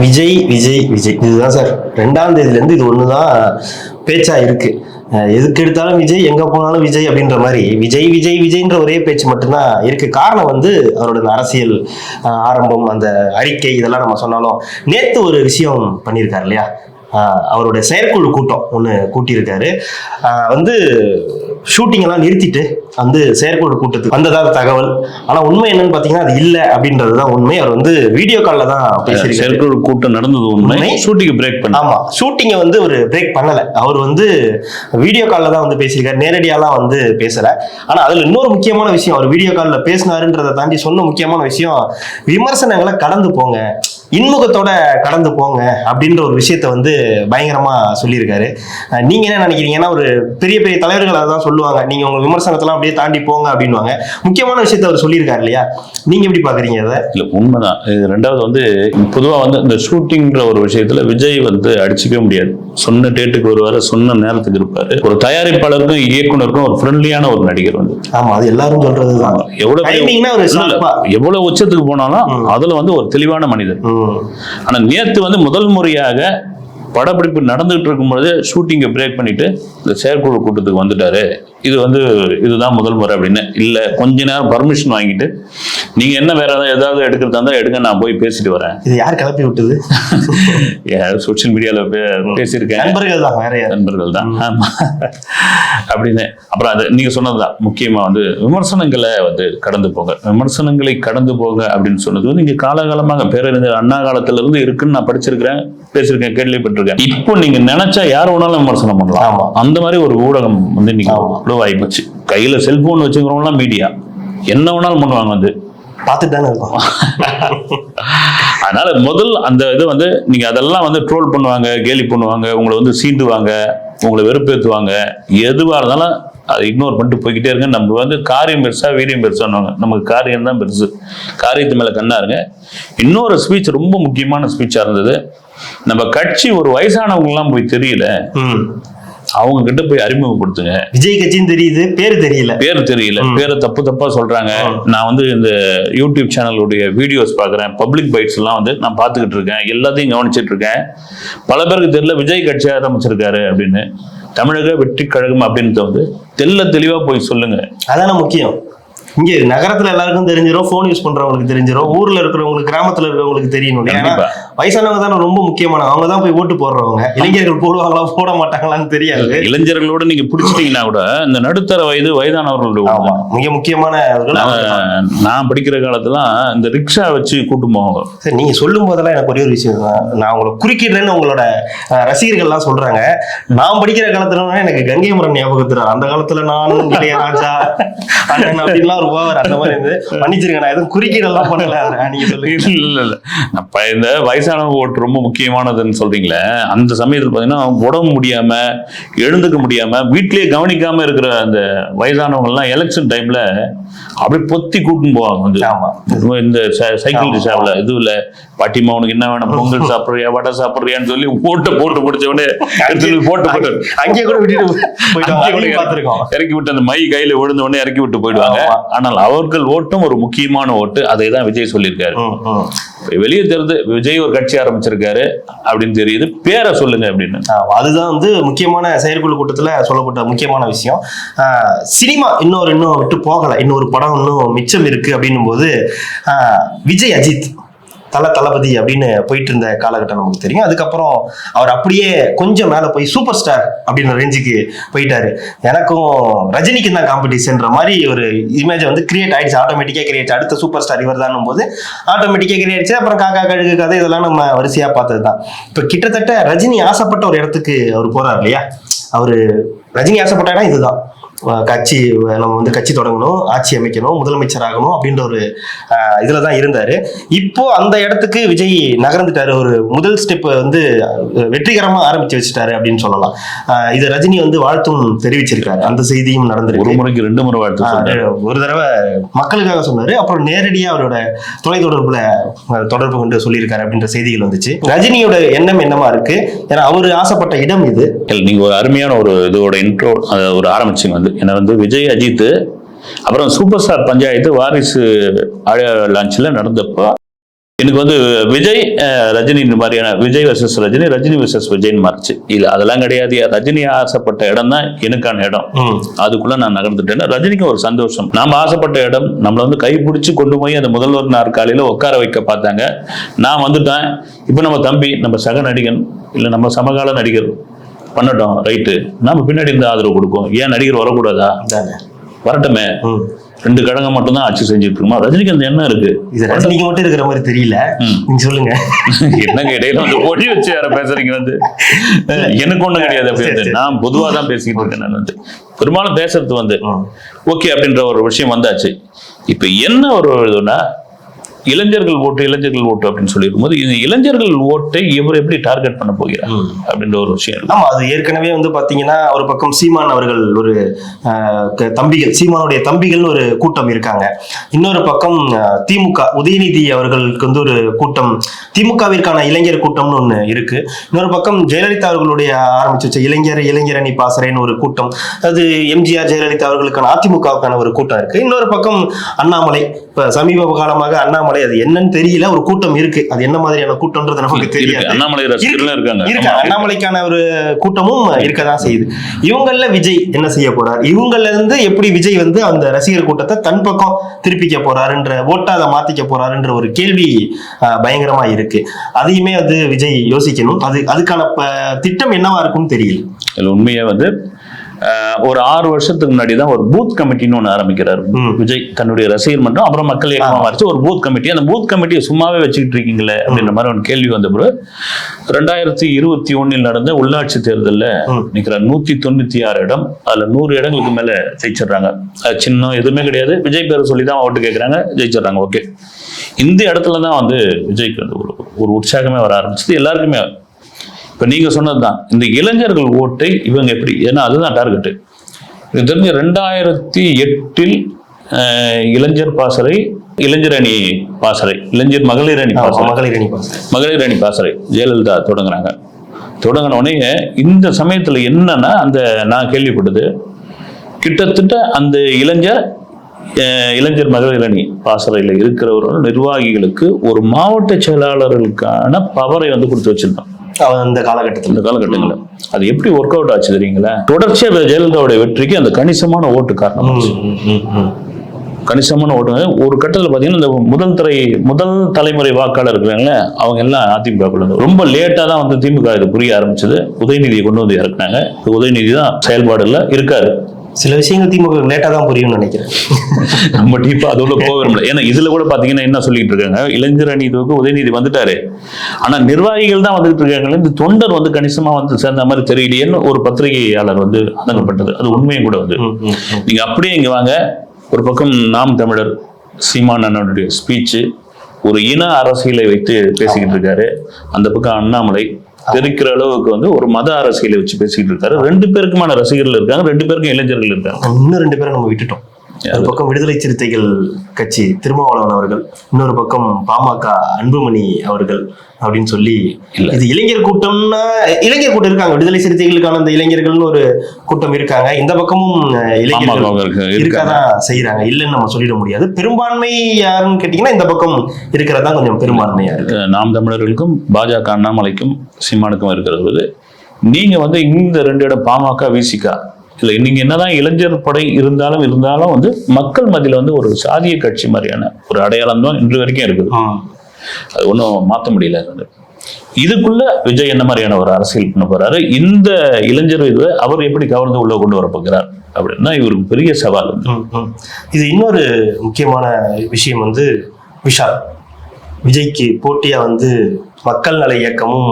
விஜய் விஜய் விஜய். இதுதான் சார். ரெண்டாம் தேதியில இருந்து இது ஒண்ணுதான் பேச்சா இருக்கு. எதுக்கு எடுத்தாலும் விஜய் எங்க போனாலும் விஜய் அப்படின்ற மாதிரி விஜய் விஜய் விஜய்ன்ற ஒரே பேச்சு மட்டும்தான் இருக்கு. காரணம் வந்து அவரோட அரசியல் ஆரம்பம் அந்த அறிக்கை இதெல்லாம் நம்ம சொன்னாலும் நேத்து ஒரு விஷயம் பண்ணியிருக்காரு இல்லையா? அவரோட அவருடைய செயற்குழு கூட்டம் ஒன்று கூட்டியிருக்காரு. வந்து ஷூட்டிங் எல்லாம் நிறுத்திட்டு வந்து செயற்குழு கூட்டத்துக்கு வந்ததா தகவல். ஆனா உண்மை என்னன்னு பாத்தீங்கன்னா அது இல்ல அப்படின்றது தான் உண்மை. அவர் வந்து வீடியோ கால்ல தான் பேசியிருக்காரு. செயற்குழு கூட்டம் நடந்தது உண்மை. உண்மை. ஷூட்டிங் பிரேக் பண்ண ஆமா. ஷூட்டிங்கை வந்து ஒரு பிரேக் பண்ணல. அவர் வந்து வீடியோ கால்ல தான் வந்து பேசியிருக்காரு. நேரடியாலாம் வந்து பேசல. ஆனா அதுல இன்னொரு முக்கியமான விஷயம் அவர் வீடியோ கால்ல பேசினாருன்றதை தாண்டி சொன்ன முக்கியமான விஷயம் விமர்சனங்களை கடந்து போங்க. இன்முகத்தோட கடந்து போங்க அப்படின்ற ஒரு விஷயத்த வந்து பயங்கரமா சொல்லியிருக்காரு. நீங்க என்ன நினைக்கிறீங்க ஏன்னா ஒரு பெரிய பெரிய தலைவர்கள் அதான் சொல்லுவாங்க. நீங்க உங்க விமர்சனத்தெல்லாம் அப்படியே தாண்டி போங்க அப்படின்வாங்க முக்கியமான விஷயத்த அவர் சொல்லியிருக்காரு இல்லையா? நீங்க எப்படி பாக்குறீங்க அதை? இல்ல உண்மைதான். ரெண்டாவது வந்து பொதுவா வந்து இந்த ஷூட்டிங்ன்ற ஒரு விஷயத்துல விஜய் வந்து அடிச்சுக்கவே முடியாது. சொன்ன டேட்டுக்கு வருவாரு சொன்ன நேரத்துக்கு இருப்பாரு. ஒரு தயாரிப்பாளருக்கும் இயக்குனருக்கும் ஒரு ஃப்ரெண்ட்லியான ஒரு நடிகர் வந்து. ஆமா அது எல்லாரும் சொல்றதுதான். எவ்வளவு எவ்வளவு உச்சத்துக்கு போனாலும் அதுல வந்து ஒரு தெளிவான மனிதர். ஆனால் நேற்று வந்து முதல் முறையாக படப்பிடிப்பு நடந்துகிட்டு இருக்கும்பொழுது ஷூட்டிங்கை பிரேக் பண்ணிட்டு இந்த செயற்குழு கூட்டத்துக்கு வந்துட்டாரு. இது வந்து இதுதான் முதல் முறை அப்படின்னு. இல்லை கொஞ்ச நேரம் பர்மிஷன் வாங்கிட்டு நீங்க என்ன வேற ஏதாவது ஏதாவது எடுக்கிறதா இருந்தா எடுங்க நான் போய் பேசிட்டு வரேன். இது யார் கிளப்பி விட்டது? சோஷியல் மீடியால பேசியிருக்கேன். நண்பர்கள் தான் வேற யார்? நண்பர்கள் தான். ஆமா. அப்படின்னு. அப்புறம் அது நீங்க சொன்னதுதான். முக்கியமா வந்து விமர்சனங்களை வந்து கடந்து போக விமர்சனங்களை கடந்து போக அப்படின்னு சொன்னது வந்து இங்க காலகாலமாக பேரறிஞர் அண்ணா காலத்துல இருந்து இருக்குன்னு நான் படிச்சிருக்கிறேன் பேசியிருக்கேன் கேள்விப்பட்டிருக்கேன். இப்போ நீங்க நினைச்சா யார் வேணாலும் விமர்சனம் பண்ணலாம். அந்த மாதிரி ஒரு ஊடகம் வந்து இன்னைக்கு. இவ்வளவு ஆயிப்போச்சு கையில செல்போன் வச்சுக்கிறவங்களாம் மீடியா என்ன வேணாலும் பண்ணுவாங்க வந்து. பார்த்துட்டு தானே இருக்கோம் அதனால முதல் அந்த இது வந்து நீங்க அதெல்லாம் வந்து ட்ரோல் பண்ணுவாங்க கேலி பண்ணுவாங்க உங்களை வந்து சீண்டுவாங்க உங்களை வெறுப்பேற்றுவாங்க எதுவா இருந்தாலும் அதை இக்னோர் பண்ணிட்டு போய்கிட்டே இருங்க. நம்ம வந்து காரியம் பெருசா வீரியம் பெருசான்னுவாங்க. நமக்கு காரியம் தான் பெருசு. காரியத்து மேல கண்ணா இருங்க. இன்னொரு ஸ்பீச் ரொம்ப முக்கியமான ஸ்பீச்சா இருந்தது. நம்ம கட்சி ஒரு வயசானவங்க எல்லாம் போய் தெரியல. அவங்க கிட்ட போய் அறிமுகப்படுத்துங்க. விஜய் கட்சின்னு தெரியுது பேரு தெரியல. பேர் தெரியல. பேரை தப்பு தப்பா சொல்றாங்க. நான் வந்து இந்த யூடியூப் சேனலுடைய வீடியோஸ் பார்க்குறேன் பப்ளிக் பைட்ஸ் எல்லாம் வந்து நான் பார்த்துக்கிட்டு இருக்கேன். எல்லாத்தையும் கவனிச்சிட்டு இருக்கேன். பல பேருக்கு தெரியல விஜய் கட்சி ஆரம்பிச்சிருக்காரு அப்படின்னு. தமிழக வெற்றி கழகம் அப்படின்றத வந்து தெல்ல தெளிவா போய் சொல்லுங்க. அதான முக்கியம். இங்க நகரத்துல எல்லாருக்கும் தெரிஞ்சிடும் ஃபோன் யூஸ் பண்றவங்களுக்கு தெரிஞ்சிடும் ஊர்ல இருக்கிறவங்களுக்கு கிராமத்துல இருக்கிறவங்களுக்கு தெரியணும்? ஏன்னா. வயசானவங்க தானே ரொம்ப முக்கியமான அவங்க தான் போய் ஓட்டு போடுறவங்க. இளைஞர்கள் போடுவாங்களா போட மாட்டாங்களான்னு தெரியாது. இளைஞர்களோட நீங்க பிடிச்சிட்டீங்கன்னா கூட இந்த நடுத்தர வயது வயதானவர்களுடைய ஆமா. மிக தான். நான் படிக்கிற காலத்துல இந்த ரிக்ஷா வச்சு கூட்டு போவாங்க. சரி நீங்க சொல்லும் போதெல்லாம் எனக்கு ஒரே ஒரு விஷயம் தான். நான் உங்களை குறுக்கிடுறேன்னு உங்களோட ரசிகர்கள் எல்லாம் சொல்றாங்க. நான் படிக்கிற காலத்துல எனக்கு கங்கை மரன் ஞாபகத்துறாரு அந்த காலத்துல நானும் இளையராஜா அண்ணன் அப்படின்லாம் ஒரு போவார் அந்த மாதிரி இருந்து மன்னிச்சிருங்க நான் எதுவும் குறுக்கீடெல்லாம் பண்ணல. நீங்க சொல்லுங்க. இல்ல இல்ல இல்ல. அப்ப இந்த வயசானவங்க ஓட்டு ரொம்ப முக்கியமானதுன்னு சொல்றீங்களே அந்த சமயத்துல பாத்தீங்கன்னா உடம்பு முடியாம எழுந்துக்க முடியாம வீட்லயே கவனிக்காம இருக்கிற அந்த வயசானவங்க எல்லாம் எலெக்ஷன் டைம்ல அப்படியே பொத்தி கூட்டின்னு போவாங்க வந்து இந்த சைக்கிள். ரிக்ஷாவில் இதுல பாட்டிமா உனக்கு என்ன வேணும்? பொங்கல் சாப்பிடுறியா? வடை சாப்பிடுறியான்னு சொல்லி ஓட்ட போட்டு முடிச்ச உடனே போட்டு போட்டு அங்கேயே கூட விட்டுட்டு இறக்கி விட்டு அந்த மை கையில விழுந்த உடனே இறக்கி விட்டு போயிடுவாங்க. ஆனால் அவர்கள் ஓட்டும் ஒரு முக்கியமான ஓட்டு அதை தான் விஜய் சொல்லியிருக்காரு. வெளியே தெரியுது விஜய் ஒரு கட்சி ஆரம்பிச்சிருக்காரு அப்படின்னு தெரியுது. பேரை சொல்லுங்க அப்படின்னு. அதுதான் வந்து முக்கியமான செயற்குழு கூட்டத்துல சொல்லப்பட்ட முக்கியமான விஷயம். சினிமா இன்னொரு இன்னும் விட்டு போகல. இன்னொரு படம் இன்னும் மிச்சம் இருக்கு அப்படின்னும் போது விஜய் அஜித். தல தளபதி அப்படின்னு போயிட்டு இருந்த காலகட்டம் நமக்கு தெரியும். அதுக்கப்புறம் அவர் அப்படியே கொஞ்சம் மேலே போய் சூப்பர் ஸ்டார் அப்படின்ற ரேஞ்சுக்கு போயிட்டாரு. எனக்கும் ரஜினிக்கு தான் காம்படிஷன்ற மாதிரி ஒரு இமேஜ் வந்து கிரியேட் ஆயிடுச்சு. ஆட்டோமேட்டிக்காக கிரியேட் அடுத்த சூப்பர் ஸ்டார் இவர் தான் போது ஆட்டோமேட்டிக்காக கிரியேட் ஆயிடுச்சு அப்புறம் காக்கா கழுகு கதை இதெல்லாம் நம்ம வரிசையாக பார்த்தது தான் இப்போ கிட்டத்தட்ட ரஜினி ஆசைப்பட்ட ஒரு இடத்துக்கு அவர் போறார் இல்லையா? அவர் ரஜினி ஆசைப்பட்ட இடம் இதுதான். கட்சி நம்ம வந்து கட்சி தொடங்கணும் ஆட்சி அமைக்கணும் முதலமைச்சர் ஆகணும் அப்படின்ற ஒரு இதுல தான் இருந்தாரு. இப்போ அந்த இடத்துக்கு விஜய் நகர்ந்துட்டாரு. ஒரு முதல் ஸ்டெப் வந்து அஹ், வெற்றிகரமா ஆரம்பிச்சு வச்சுட்டாரு அப்படின்னு சொல்லலாம். இது ரஜினி வந்து வாழ்த்தும் தெரிவிச்சிருக்காரு. அந்த செய்தியும் ஒரு நடந்திருக்கு முறைக்கு ரெண்டு முறை வாழ்த்து ஒரு தடவை மக்களுக்காக சொன்னாரு. அப்புறம் நேரடியா அவரோட தொலைத்தொடர்புல தொடர்பு கொண்டு சொல்லியிருக்காரு அப்படின்ற செய்திகள் வந்துச்சு. ரஜினியோட எண்ணம் என்னமா இருக்கு? ஏன்னா அவரு ஆசைப்பட்ட இடம் இது. நீங்க ஒரு அருமையான ஒரு இதோட இன்ட்ரோ ஒரு ஆரம்பிச்சிங்க. வந்து ஏன்னா வந்து விஜய் அஜித் அப்புறம் சூப்பர் ஸ்டார் பஞ்சாயத்து வாரிசு லான்ச்ல நடந்தப்போ எனக்கு வந்து விஜய் ரஜினி மாதிரியான விஜய் வர்சஸ் ரஜினி ரஜினி வர்சஸ் விஜய்னு மாறிச்சு. இல்ல அதெல்லாம் கிடையாது. ரஜினி ஆசைப்பட்ட இடம் தான் எனக்கான இடம். அதுக்குள்ள நான் நகர்ந்துட்டேன் ரஜினிக்கு ஒரு சந்தோஷம். நாம ஆசைப்பட்ட இடம் நம்மள வந்து கைப்பிடிச்சு கொண்டு போய் அந்த முதல்வர் நாற்காலியில உட்கார வைக்க பார்த்தாங்க. நான் வந்துட்டேன். இப்போ நம்ம தம்பி நம்ம சக நடிகன் இல்ல நம்ம சமகால நடிகர் பண்ணட்டும் ரைட்டு நாம பின்னாடி இருந்து ஆதரவு கொடுப்போம் ஏன் நடிகர் வரக்கூடாதா. வரட்டுமே. ரெண்டு கழகம் மட்டும்தான் ஆட்சி செஞ்சுட்டு இருக்கோமா? ரஜினிக்கு அந்த எண்ணம் இருக்கு. இது ரஜினிக்கு மட்டும் இருக்கிற மாதிரி தெரியல. நீங்க சொல்லுங்க. என்னங்க இடையில வந்து பொடி வச்சு யார பேசுறீங்க வந்து? எனக்கு ஒண்ணும் கிடையாது அப்படி. நான் பொதுவா தான் பேசிக்கிட்டு இருக்கேன் நான் வந்து. பெரும்பாலும் பேசுறது வந்து. ஓகே அப்படின்ற ஒரு விஷயம் வந்தாச்சு. இப்ப என்ன ஒரு இதுன்னா இளைஞர்கள் ஓட்டு இளைஞர்கள் ஓட்டு அப்படின்னு சொல்லியிருக்கும் போது இந்த இளைஞர்கள் ஓட்டை இவர் எப்படி டார்கெட் பண்ண போகிறார். அப்படின்ற ஒரு விஷயம். ஆமா அது ஏற்கனவே வந்து பாத்தீங்கன்னா ஒரு பக்கம் சீமான் அவர்கள் ஒரு தம்பிகள் சீமானுடைய தம்பிகள் ஒரு கூட்டம் இருக்காங்க இன்னொரு பக்கம் திமுக உதயநிதி அவர்களுக்கு வந்து ஒரு கூட்டம் திமுகவிற்கான இளைஞர் கூட்டம்னு ஒண்ணு இருக்கு இன்னொரு பக்கம் ஜெயலலிதா அவர்களுடைய ஆரம்பிச்சு வச்ச இளைஞர் இளைஞரணி பாசறைன்னு ஒரு கூட்டம் அது எம்ஜிஆர் ஜெயலலிதா அவர்களுக்கான அதிமுகவுக்கான ஒரு கூட்டம் இருக்கு இன்னொரு பக்கம் அண்ணாமலை இப்ப சமீப காலமாக அண்ணாமலை அது என்னன்னு தெரியல ஒரு கூட்டம் இருக்கு. அது என்ன மாதிரியான கூட்டம்ன்றது நமக்கு தெரியாது. அண்ணாமலை இருக்காங்க. அண்ணாமலைக்கான ஒரு கூட்டமும் இருக்கதான் செய்யுது. இவங்கள விஜய் என்ன செய்ய போறார்? இவங்கள இருந்து எப்படி விஜய் வந்து அந்த ரசிகர் கூட்டத்தை தன் பக்கம் திருப்பிக்க போறாருன்ற ஓட்டா அதை மாத்திக்க போறாருன்ற ஒரு கேள்வி பயங்கரமா இருக்கு. அதையுமே வந்து விஜய் யோசிக்கணும். அது அதுக்கான திட்டம் என்னவா இருக்கும்னு தெரியல. உண்மையா வந்து ஒரு ஆறு வருஷத்துக்கு முன்னாடி தான் ஒரு பூத் கமிட்டின்னு ஒன்று ஆரம்பிக்கிறார். விஜய் தன்னுடைய ரசிகர் மன்றம் அப்புறம் மக்கள் இயக்கமா மாறிச்சு. ஒரு பூத் கமிட்டி அந்த பூத் கமிட்டியை சும்மாவே வச்சுக்கிட்டு இருக்கீங்களே அப்படின்ற மாதிரி ஒரு கேள்வி வந்த பிறகு ரெண்டாயிரத்தி இருபத்தி ஒண்ணில் நடந்த உள்ளாட்சி தேர்தலில். நிக்கிற நூத்தி தொண்ணூத்தி ஆறு இடம் அதுல நூறு இடங்களுக்கு மேல ஜெயிச்சிடுறாங்க. சின்னம் எதுவுமே கிடையாது. விஜய் பேரை சொல்லி தான் ஓட்டு கேட்கறாங்க ஜெயிச்சிடுறாங்க. ஓகே இந்த இடத்துல தான் வந்து விஜய்க்கு வந்து ஒரு உற்சாகமே வர ஆரம்பிச்சது. எல்லாருக்குமே இப்ப நீங்க சொன்னதுதான் இந்த இளைஞர்கள் ஓட்டை இவங்க எப்படி? ஏன்னா அதுதான் டார்கெட் இது தெரிஞ்ச ரெண்டாயிரத்தி எட்டில் இளைஞர் பாசறை இளைஞர் அணி பாசறை இளைஞர் மகளிர் அணி பாசறை. மகளிர் அணி பாசறை. மகளிர் அணி பாசறை ஜெயலலிதா தொடங்குறாங்க. தொடங்கின உடனே இந்த சமயத்துல என்னன்னா அந்த நான் கேள்விப்பட்டது கிட்டத்தட்ட அந்த இளைஞர் இளைஞர் மகளிர் அணி பாசறையில் இருக்கிறவர்கள் நிர்வாகிகளுக்கு ஒரு மாவட்ட செயலாளர்களுக்கான பவரை வந்து கொடுத்து வச்சிருந்தோம். அந்த காலகட்டத்தில். இந்த காலகட்டங்களில் அது எப்படி ஒர்க் அவுட் ஆச்சு தெரியுங்களா? தொடர்ச்சியாக ஜெயலலிதாவுடைய வெற்றிக்கு அந்த கணிசமான ஓட்டு காரணம் கணிசமான ஓட்டுங்க ஒரு கட்டத்தில் பார்த்தீங்கன்னா இந்த முதல் தரை முதல் தலைமுறை வாக்காளர் இருக்கிறாங்களே அவங்க எல்லாம் அதிமுக ரொம்ப லேட்டாக தான் வந்து திமுக இது புரிய ஆரம்பிச்சது. உதயநிதியை கொண்டு வந்து இறக்குனாங்க. உதயநிதி தான் செயல்பாடுல இருக்காரு. சில விஷயங்கள் திமுக லேட்டா தான் புரியும்னு நினைக்கிறேன். நம்ம டீப்பா அதுல போக விரும்பல. ஏன்னா இதுல கூட பாத்தீங்கன்னா என்ன சொல்லிட்டு இருக்காங்க? இளைஞர் அணி இதுக்கு உதயநிதி வந்துட்டாரு. ஆனா நிர்வாகிகள் தான் வந்துட்டு இருக்காங்க இந்த தொண்டர் வந்து கணிசமா வந்து சேர்ந்த மாதிரி தெரியலையேன்னு ஒரு பத்திரிகையாளர் வந்து ஆதங்கப்பட்டது அது உண்மையும் கூட வந்து. ம், ம், ம். நீங்க அப்படியே இங்க வாங்க. ஒரு பக்கம் நாம் தமிழர் சீமான் அண்ணனுடைய ஸ்பீச் ஒரு இன அரசியலை வைத்து பேசிக்கிட்டு இருக்காரு. அந்த பக்கம் அண்ணாமலை தெரிக்கிற அளவுக்கு வந்து ஒரு மத அரசியலை வச்சு பேசிக்கிட்டு இருக்காரு. ரெண்டு பேருக்குமான ரசிகர்கள் இருக்காங்க ரெண்டு பேருக்கும் இளைஞர்கள் இருக்காங்க. இன்னும் ரெண்டு பேரும் நம்ம விட்டுட்டோம். ஒரு பக்கம் விடுதலை சிறுத்தைகள் கட்சி திருமாவளவன் அவர்கள் இன்னொரு பக்கம் பாமக அன்புமணி அவர்கள் அப்படின்னு சொல்லி. இது இளைஞர் கூட்டம்னா இளைஞர் கூட்டம் இருக்காங்க. விடுதலை சிறுத்தைகளுக்கான அந்த இளைஞர்கள்னு ஒரு கூட்டம் இருக்காங்க. இந்த பக்கமும் இளைஞர்கள். இருக்கதான் செய்யறாங்க இல்லைன்னு நம்ம சொல்லிட முடியாது. பெரும்பான்மை யாருன்னு கேட்டீங்கன்னா இந்த பக்கம் இருக்கிறதா கொஞ்சம் பெரும்பான்மையா இருக்கு. நாம் தமிழர்களுக்கும் பாஜக அண்ணாமலைக்கும் சீமானுக்கும் இருக்கிறது. நீங்க வந்து இந்த ரெண்டு இடம் பாமக விசிகா இல்ல நீங்க என்னதான் இளைஞர் படை இருந்தாலும் இருந்தாலும் வந்து மக்கள் மத்தியில வந்து ஒரு சாதிய கட்சி மாதிரியான ஒரு அடையாளம் தான் இன்று வரைக்கும் இருக்குது. அது ஒன்றும் மாற்ற முடியல. இதுக்குள்ள விஜய் என்ன மாதிரியான ஒரு அரசியல் பண்ண போறாரு இந்த இளைஞர் இதை அவர் எப்படி கவர்ந்து உள்ள கொண்டு வர போகிறார் அப்படின்னா இவருக்கு பெரிய சவால். இது இன்னொரு முக்கியமான விஷயம் வந்து விஷால் விஜய்க்கு போட்டியா வந்து மக்கள் நல இயக்கமும்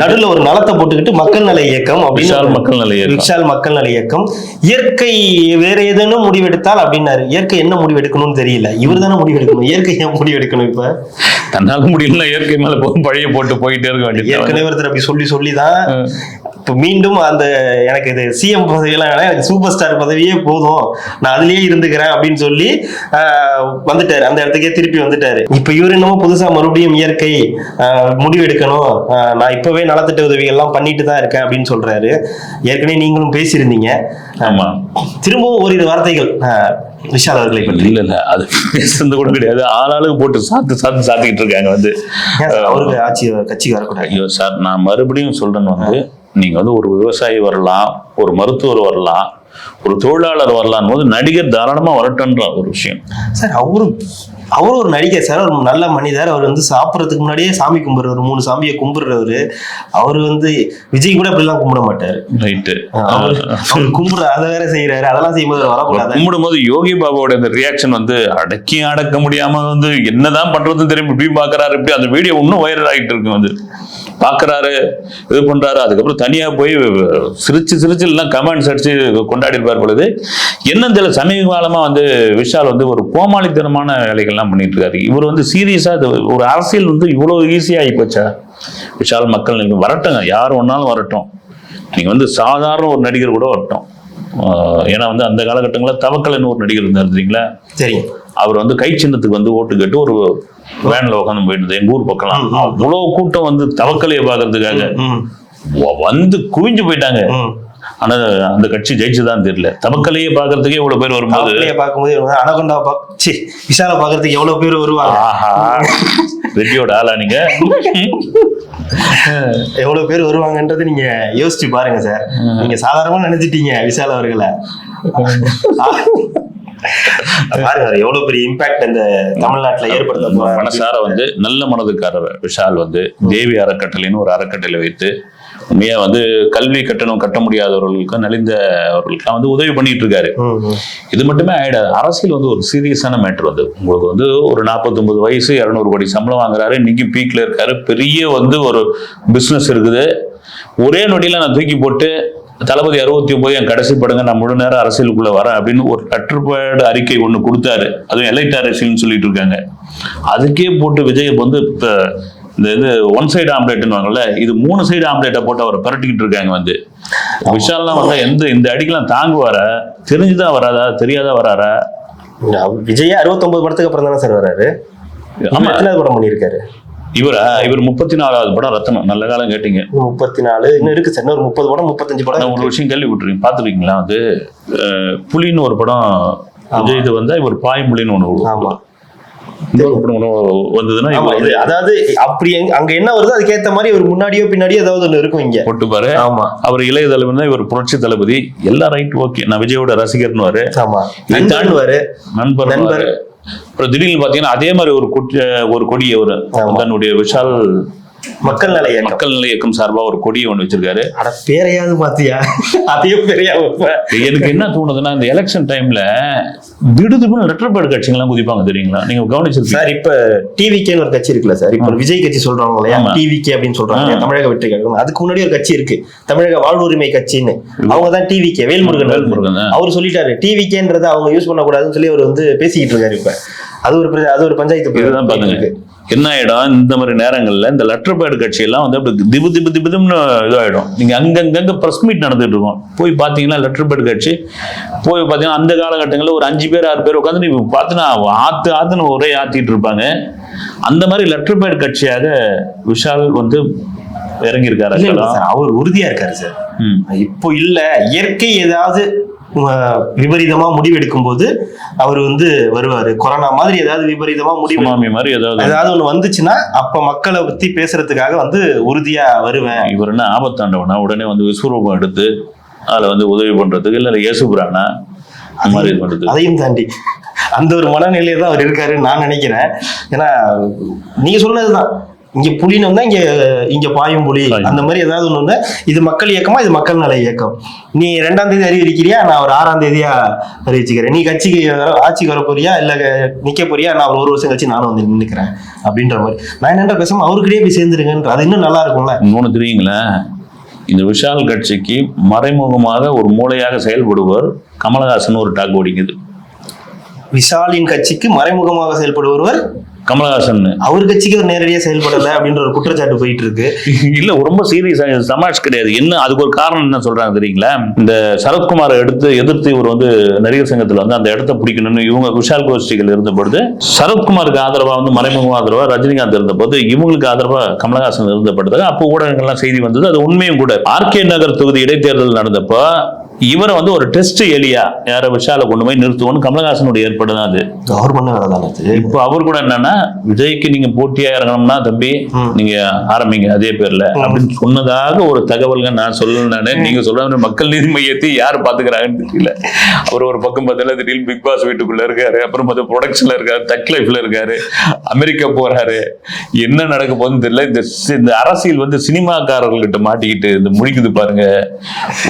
நடுவுல ஒரு நலத்தை போட்டுக்கிட்டு மக்கள் நல இயக்கம் அப்படின்னு மக்கள் நல இயக்கம். விஷால் மக்கள் நல இயக்கம். இயற்கை வேற ஏதேனும் முடிவெடுத்தால் அப்படின்னாரு. இயற்கை என்ன முடிவெடுக்கணும்னு தெரியல. இவர் தானே முடிவெடுக்கணும். இயற்கை ஏன் முடிவெடுக்கணும் இப்ப? தன்னால முடியல இயற்கை மேல பழைய போட்டு போயிட்டே இருக்க வேண்டியது ஏற்கனவே ஒருத்தர் அப்படி சொல்லி சொல்லி தான் இப்போ மீண்டும் அந்த எனக்கு இது சிஎம் பதவியெல்லாம் வேணாம் எனக்கு சூப்பர் ஸ்டார் பதவியே போதும். நான் அதுலயே இருந்துக்கிறேன் அப்படின்னு சொல்லி வந்துட்டாரு. அந்த இடத்துக்கே திருப்பி வந்துட்டாரு. இப்போ இவர் என்னமோ புதுசா மறுபடியும் இயற்கை ஆஹ், முடிவு எடுக்கணும் ஆஹ், நான் இப்பவே நலத்திட்ட உதவிகள்லாம் பண்ணிட்டு தான் இருக்கேன் அப்படின்னு சொல்றாரு. ஏற்கனவே நீங்களும் பேசியிருந்தீங்க. ஆமா. திரும்பவும் ஓரிரு வார்த்தைகள். ஆஹ், விஷால் அவர்களை பற்றி. இல்ல இல்ல. அது பேசுறது கூட கிடையாது. ஆளாளுக்கு போட்டு சாத்து சாத்து சாத்திக்கிட்டு இருக்காங்க வந்து. அவருக்கு ஆட்சி கட்சிக்கு வரக்கூடாது. ஐயோ சார் நான் மறுபடியும் சொல்றேன்னு வந்து நீங்க வந்து ஒரு விவசாயி வரலாம் ஒரு மருத்துவர் வரலாம் ஒரு தொழிலாளர் வரலாம் போது நடிகர் தாராளமா வரட்டுன்ற ஒரு விஷயம். சார் அவரு அவர் ஒரு நடிகர் சார். ஒரு நல்ல மனிதர். அவர் வந்து சாப்பிட்றதுக்கு முன்னாடியே சாமி கும்பிடுறவர் மூணு சாமியை கும்பிடுறவர். அவர் வந்து விஜய் கூட அப்படிலாம் கும்பிட மாட்டாரு. ரைட்டு அவர் கும்பிடுற அதை வேற செய்யறாரு அதெல்லாம் செய்யும்போது வரக்கூடாது? கும்பிடும் போது யோகி பாபாவோட அந்த ரியாக்ஷன் வந்து அடக்கி அடக்க முடியாம வந்து என்னதான் பண்றதுன்னு தெரியும் இப்படி பாக்குறாரு இப்படி அந்த வீடியோ இன்னும் வைரல் ஆகிட்டு இருக்கு வந்து. பார்க்குறாரு இது பண்ணுறாரு அதுக்கப்புறம் தனியாக போய் சிரிச்சு சிரிச்சு எல்லாம் கமெண்ட்ஸ் அடித்து கொண்டாடி இருப்பார் பொழுது என்ன தெரியல சமீப காலமாக வந்து விஷால் வந்து ஒரு கோமாளித்தனமான வேலைகள்லாம் பண்ணிட்டு இருக்காரு இவர் வந்து சீரியஸா ஒரு அரசியல் வந்து இவ்வளோ ஈஸியாக போச்சா? விஷால் மக்கள் நீங்கள் வரட்டுங்க. யார் ஒன்னாலும் வரட்டும். நீங்கள் வந்து சாதாரண ஒரு நடிகர் கூட வரட்டும். ஏன்னா வந்து அந்த காலகட்டங்களில் தவக்கலன்னு ஒரு நடிகர் இருந்தார் தெரியுங்களா? அவர் வந்து கை சின்னத்துக்கு வந்து ஓட்டு கேட்டு ஒரு வேன்ல உட்காந்து போயிட்டு எங்க ஊர் பக்கலாம் ம், ம். அவ்வளவு கூட்டம் வந்து தவக்கலையை பாக்குறதுக்காக வந்து குவிஞ்சு போயிட்டாங்க. ஆனா அந்த கட்சி ஜெயிச்சுதான் தெரியல. தவக்கலையே பாக்குறதுக்கே இவ்வளவு பேர் வரும்போது பார்க்கும்போது அனகொண்டா பாக் சி விஷால பாக்குறதுக்கு எவ்வளவு பேர் வருவாங்க? ஆஹா. ரெட்டியோட ஆளா நீங்க? எவ்வளவு பேர் வருவாங்கன்றது நீங்க யோசிச்சு பாருங்க சார். நீங்க சாதாரணமா நினைச்சிட்டீங்க விஷால் அவர்களை. பாருங்க எவ்வளவு பெரிய இம்பாக்ட் இந்த தமிழ்நாட்டுல ஏற்படுத்த மனசார வந்து நல்ல மனதுக்காரர் விஷால் வந்து தேவி அறக்கட்டளைன்னு ஒரு அறக்கட்டளை வைத்து உண்மையா வந்து கல்வி கட்டணம் கட்ட முடியாதவர்களுக்கும் நலிந்தவர்களுக்கெல்லாம் வந்து உதவி பண்ணிட்டு இருக்காரு. இது மட்டுமே ஆயிடாது. அரசியல் வந்து ஒரு சீரியஸான மேட்ரு வந்து. உங்களுக்கு வந்து ஒரு 49 வயசு இரநூறு கோடி சம்பளம் வாங்குறாரு இன்னைக்கு பீக்ல இருக்காரு. பெரிய வந்து ஒரு பிசினஸ் இருக்குது. ஒரே நொடியில நான் தூக்கி போட்டு தளபதி அறுபத்தி ஒன்பது என் கடைசி படங்க நான் முழு நேரம் அரசியலுக்குள்ள வரேன் அப்படின்னு ஒரு கட்டுப்பாடு அறிக்கை ஒண்ணு கொடுத்தாரு. அதுவும் எலைட் அரசியல்னு சொல்லிட்டு இருக்காங்க. அதுக்கே போட்டு விஜய் வந்து இப்ப இந்த இது ஒன் சைடு ஆம்லேட்னுவாங்கல்ல இது மூணு சைடு ஆம்லேட்டை போட்டு அவரை பரட்டிக்கிட்டு இருக்காங்க வந்து. விஷால்லாம் வந்து எந்த இந்த அடிக்கெல்லாம் தாங்குவாரா? தெரிஞ்சுதான் வராதா? தெரியாதா வராரா? விஜய் அறுபத்தொன்பது படத்துக்கு அப்புறம் தானே சார் வராரு? ஆமா. எத்தனாவது படம் பண்ணியிருக்காரு? இவரா? இவர் முப்பத்தி நாலாவது படம் ரத்தனம் நல்ல காலம் கேட்டீங்க. முப்பத்தி நாலு இன்னும் இருக்கு சார். இன்னும் ஒரு முப்பது படம் முப்பத்தஞ்சு நான் படம் ஒரு விஷயம் கேள்விப்பட்டிருக்கீங்க பார்த்துருக்கீங்களா? வந்து அஹ், புலின்னு ஒரு படம் விஜய் இது வந்தா இவர் பாய்மொழின்னு ஒண்ணு ஆமா. வந்ததுன்னா இவர் அதாவது அப்படி அங்க என்ன வருதோ அதுக்கேத்த மாதிரி ஒரு முன்னாடியோ பின்னாடியோ ஏதாவது ஒண்ணு இருக்கும் இங்க. போட்டுப்பாரு. ஆமா. அவர் இளைய தலைவன் தான் இவர் புரட்சி தளபதி. எல்லாம் ரைட் ஓகே. நான் விஜயோட ரசிகர்னு ஆமா. நண்பர் நண்பர். அப்புறம் திடீர்னு பாத்தீங்கன்னா அதே மாதிரி ஒரு கொடி ஒரு கொடியை ஒரு. தன்னுடைய விஷால் மக்கள் நல இயக்கம். மக்கள் நல இயக்கம் சார்பா ஒரு கொடியை ஒண்ணு வச்சிருக்காரு. அட பேரையாவது பாத்தியா? அதையும் பெரியா. எனக்கு என்ன தோணுதுன்னா இந்த எலெக்ஷன் டைம்ல திடுதுப்புன்னு லெட்டர் பேட் கட்சிங்கெல்லாம் குதிப்பாங்க தெரியுங்களா? நீங்க கவனிச்சிருப்பீங்க. சார் இப்ப டிவிகேன்னு ஒரு கட்சி இருக்குல்ல சார்? இப்ப விஜய் கட்சி சொல்றாங்க இல்லையா. டிவிகே அப்படின்னு சொல்றாங்க. தமிழக வெற்றி கழகம். அதுக்கு முன்னாடி ஒரு கட்சி இருக்கு. தமிழக வாழ்வுரிமை கட்சின்னு. அவங்க தான் டிவிகே வேல்முருகன். வேல்முருகன். அவர் சொல்லிட்டாரு டிவிகேன்றதை அவங்க யூஸ் பண்ணக்கூடாதுன்னு சொல்லி அவர் வந்து பேசிக்கிட்டு இருக்காரு இப்ப. அது ஒரு அது ஒரு பஞ்சாயத்து இதுதான் பாருங்க. என்ன ஆயிடும்? இந்த மாதிரி நேரங்கள்ல இந்த லெட்டர் பேட் கட்சி எல்லாம் வந்து அப்படி திபு திபு திபு திபுன்னு இதாயிடும் நீங்க அங்கங்க பிரஸ் மீட் நடந்துட்டு இருக்கும் போய் பாத்தீங்கன்னா லெட்டர் பேட் கட்சி போய் பாத்தீங்கன்னா அந்த காலகட்டங்களில் ஒரு அஞ்சு பேர் ஆறு பேர் உட்காந்து நீங்க பார்த்தீங்கன்னா ஆத்து ஆத்துன்னு ஒரே ஆத்திட்டு இருப்பாங்க. அந்த மாதிரி லெட்டர் பேட் கட்சியாக விஷால் வந்து இறங்கி இல்ல, இல்ல இருக்காரு சார் அவர் உறுதியா இருக்காரு சார். இப்போ இல்ல இயற்கை ஏதாவது விபரீதமா முடிவெடுக்கும் போது அவர் வந்து வருவாரு. கொரோனா மாதிரி ஏதாவது விபரீதமா முடிவு மாதிரி ஏதாவது ஏதாவது ஒண்ணு வந்துச்சுன்னா அப்ப மக்களை பத்தி பேசுறதுக்காக வந்து உறுதியா வருவேன். இவர் என்ன ஆபத்தாண்டவனா? உடனே வந்து விஸ்வரூபம் எடுத்து அதுல வந்து உதவி பண்றதுக்கு இல்ல இயேசுபுரானா? அந்த மாதிரி இது பண்றது. அதையும் தாண்டி அந்த ஒரு மனநிலையில தான் அவர் இருக்காருன்னு நான் நினைக்கிறேன். ஏன்னா நீங்க சொன்னதுதான். இங்க தான் இங்க இங்க பாயும் புலி. அந்த மாதிரி ஏதாவது ஒண்ணு இது மக்கள் இயக்கமா இது மக்கள் நல இயக்கம். நீ ரெண்டாம் தேதி அறிவிக்கிறியா? நான் ஒரு ஆறாம் தேதியா அறிவிச்சுக்கிறேன். நீ கட்சிக்கு ஆட்சிக்கு வர போறியா இல்ல நிக்க போறியா? நான் ஒரு ஒரு வருஷம் கழிச்சு நானும் வந்து நின்னுக்கிறேன். அப்படின்ற மாதிரி. நான் என்னன்ற பேசாம அவருக்கிட்டே போய் சேர்ந்துருங்கன்ற. அது இன்னும் நல்லா இருக்கும்ல. இன்னொன்னு தெரியுங்களா? இந்த விஷால் கட்சிக்கு மறைமுகமாக ஒரு மூளையாக செயல்படுவர் கமலஹாசன் ஒரு டாக் ஓடிக்குது. விஷாலின் கட்சிக்கு மறைமுகமாக செயல்படுபவர் கமலஹாசன் அவர் கட்சிக்கு அவர் நேரடியா செயல்படல அப்படின்ற ஒரு குற்றச்சாட்டு போயிட்டு இருக்கு இல்ல ரொம்ப சீரியஸா சமாஷ் கிடையாது. என்ன அதுக்கு ஒரு காரணம் என்ன சொல்றாங்க தெரியுங்களா? இந்த சரத்குமாரை எடுத்து எதிர்த்து இவர் வந்து நடிகர் சங்கத்துல வந்து அந்த இடத்த பிடிக்கணும்னு இவங்க விஷால் கோஷ்டிகள் இருந்த பொழுது சரத்குமாருக்கு ஆதரவா வந்து மறைமுக ஆதரவா ரஜினிகாந்த் இருந்த போது இவங்களுக்கு ஆதரவா கமலஹாசன் இருந்தப்படுது அப்போ ஊடகங்கள்லாம் செய்தி வந்தது. அது உண்மையும் கூட. ஆர்கே நகர் தொகுதி இடைத்தேர்தல் நடந்தப்போ இவரை வந்து ஒரு டெஸ்ட் எலியா யார விஷால கொண்டு போய் நிறுத்துவோம்னு கமலஹாசனுடைய ஏற்பாடு தான் அது. அவர் பண்ண வேலை தானே இப்போ அவர் கூட என்னன்னா விஜய்க்கு நீங்க போட்டியா இறங்கணும்னா தம்பி. நீங்க ஆரம்பிங்க அதே பேர்ல. அப்படின்னு சொன்னதாக ஒரு தகவல்கள் நான் சொல்லணும்னு நீங்க சொல்ற மக்கள் நீதி மையத்தை யார் பாத்துக்கிறாங்கன்னு தெரியல. அவர் ஒரு பக்கம் பார்த்தா திடீர்னு பிக் பாஸ் வீட்டுக்குள்ள இருக்காரு. அப்புறம் பார்த்தா ப்ரொடக்ஷன்ல இருக்காரு தக் லைஃப்ல இருக்காரு அமெரிக்கா போறாரு. என்ன நடக்க போகுதுன்னு தெரியல. இந்த இந்த அரசியல் வந்து சினிமாக்காரர்கள்கிட்ட மாட்டிக்கிட்டு இந்த முடிக்குது பாருங்க.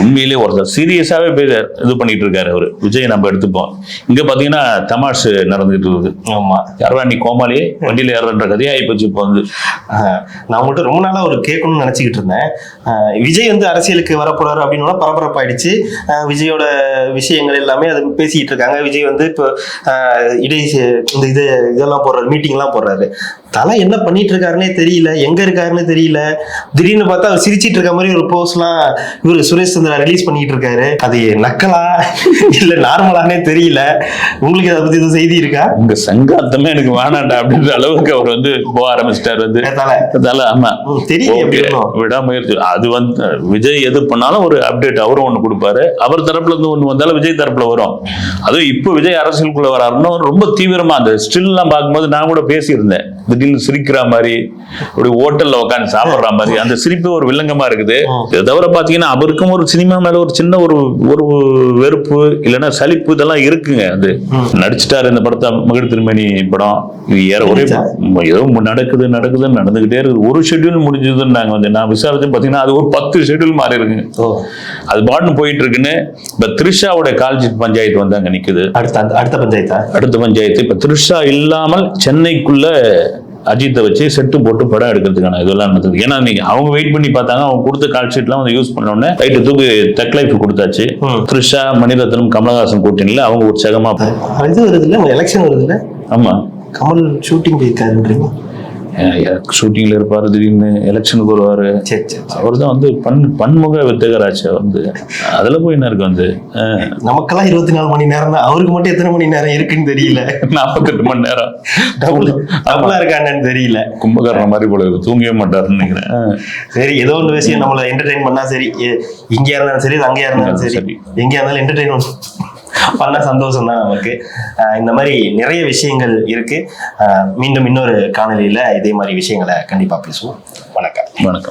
உண்மையிலேயே ஒருத்தர் சீரியஸாவே போய் இது பண்ணிட்டு இருக்காரு அவரு. விஜய் நம்ம எடுத்துப்போம். இங்க பாத்தீங்கன்னா தமாஷ் நடந்துட்டு இருக்குது. ஆமா. யாரா நீ கோமாளி வண்டியில ஏறுற கதையாகி போச்சு இப்போ வந்து. நான் உங்கள்கிட்ட ரொம்ப நாளா ஒரு கேட்கணும்னு நினைச்சுக்கிட்டு இருந்தேன். விஜய் வந்து அரசியலுக்கு வரப்போறாரு அப்படின்னு பரபரப்பாயிடுச்சு. விஜயோட விஷயங்கள் எல்லாமே அது பேசிக்கிட்டு இருக்காங்க. விஜய் வந்து இப்போ இடை இந்த இது இதெல்லாம் போடுறாரு மீட்டிங் எல்லாம் போடுறாரு. தலை என்ன பண்ணிட்டு இருக்காருன்னே தெரியல. எங்க இருக்காருன்னு தெரியல. திடீர்னு பார்த்தா அவர் சிரிச்சிட்டு இருக்க மாதிரி ஒரு போஸ்ட்லாம் இவரு சுரேஷ் சந்திரா ரிலீஸ் பண்ணிட்டு இருக்காரு அது நக்கலா? இல்ல நார்மலானே தெரியல. உங்களுக்கு அதை பத்தி எதுவும் செய்தி இருக்கா? உங்க சங்காத்தமே எனக்கு வேணாண்டா அப்படின்ற அளவுக்கு அவர் வந்து போக ஆரம்பிச்சிட்டாரு வந்து. தலை. ஆமா. ஒண்ணும். விடாமுயற்சி. அது வந்து விஜய் எது பண்ணாலும் ஒரு அப்டேட் அவரும் ஒண்ணு கொடுப்பாரு. அவர் தரப்புல இருந்து ஒண்ணு வந்தாலும் விஜய் தரப்புல வரும். அதுவும் இப்போ விஜய் அரசியலுக்குள்ள வராருன்னா ரொம்ப தீவிரமா அந்த ஸ்டில் எல்லாம் பார்க்கும்போது நான் கூட பேசியிருந்தேன். திடீர்னு சிரிக்கிற மாதிரி ஒரு ஹோட்டல்ல உட்காந்து சாப்பிடுற மாதிரி அந்த சிரிப்பு ஒரு வில்லங்கமா இருக்குது. இதை தவிர பாத்தீங்கன்னா அவருக்கும் ஒரு சினிமா மேல ஒரு சின்ன ஒரு ஒரு வெறுப்பு இல்லைன்னா சலிப்பு இதெல்லாம் இருக்குங்க. அது நடிச்சிட்டாரு இந்த படத்தை மகிழ் திருமணி படம். இது ஏற ஒரே ஏதோ நடக்குது நடக்குதுன்னு நடந்துகிட்டே இருக்குது. ஒரு ஷெட்யூல் முடிஞ்சதுன்னு நாங்க வந்து நான் விசாரிச்சு பாத்தீங்கன்னா அது ஒரு பத்து ஷெட்யூல் மாறி இருக்குங்க. அது பாட்டுன்னு போயிட்டு இருக்குன்னு இப்ப த்ரிஷாவோட கால்ஜி பஞ்சாயத்து வந்து அங்க நிக்குது. அடுத்த அடுத்த பஞ்சாயத்தா? அடுத்த பஞ்சாயத்து இப்ப த்ரிஷா இல்லாமல் சென்னைக்குள்ள அஜித்தை வச்சு செட்டு போட்டு படம் எடுக்கிறதுக்கான இதெல்லாம் நடந்தது. ஏன்னா நீங்க அவங்க வெயிட் பண்ணி பார்த்தாங்க அவங்க கொடுத்த கால் ஷீட்லாம் வந்து யூஸ் பண்ணோடனே ரைட்டு தூக்கி தக் லைஃப் கொடுத்தாச்சு. த்ரிஷா மணிரத்னம் கமலஹாசன் கூட்டணியில அவங்க உற்சாகமா இது வருது இல்ல எலெக்ஷன் வருது இல்ல ஆமா. கமல் ஷூட்டிங் போயிருக்காருன்றீங்க? ஷூட்டிங்ல இருப்பாரு திடீர்னு எலெக்ஷனுக்கு வருவாரு. அவர் தான் வந்து பன் பன்முக வித்தகராஜா வந்து. அதுல போய் என்ன இருக்கு வந்து? நமக்கெல்லாம் இருபத்தி நாலு மணி நேரம் தான். அவருக்கு மட்டும் எத்தனை மணி நேரம் இருக்குன்னு தெரியல. நாற்பத்தெட்டு மணி நேரம். டபுள் டபுளா இருக்காங்கன்னு தெரியல. கும்பகர்ண மாதிரி போல. தூங்கவே மாட்டாருன்னு நினைக்கிறேன். சரி ஏதோ ஒரு விஷயம் நம்மள என்டர்டைன் பண்ணா சரி. இங்கேயா இருந்தாலும் சரி அங்கேயா இருந்தாலும் சரி. எங்கேயா இருந்தாலும் என்டர்டைன்மெண்ட் பண்ண சந்தோஷம் தான் நமக்கு. இந்த மாதிரி நிறைய விஷயங்கள் இருக்கு. மீண்டும் இன்னொரு காணொலியில இதே மாதிரி விஷயங்களை கண்டிப்பா பேசுவோம். வணக்கம். வணக்கம்.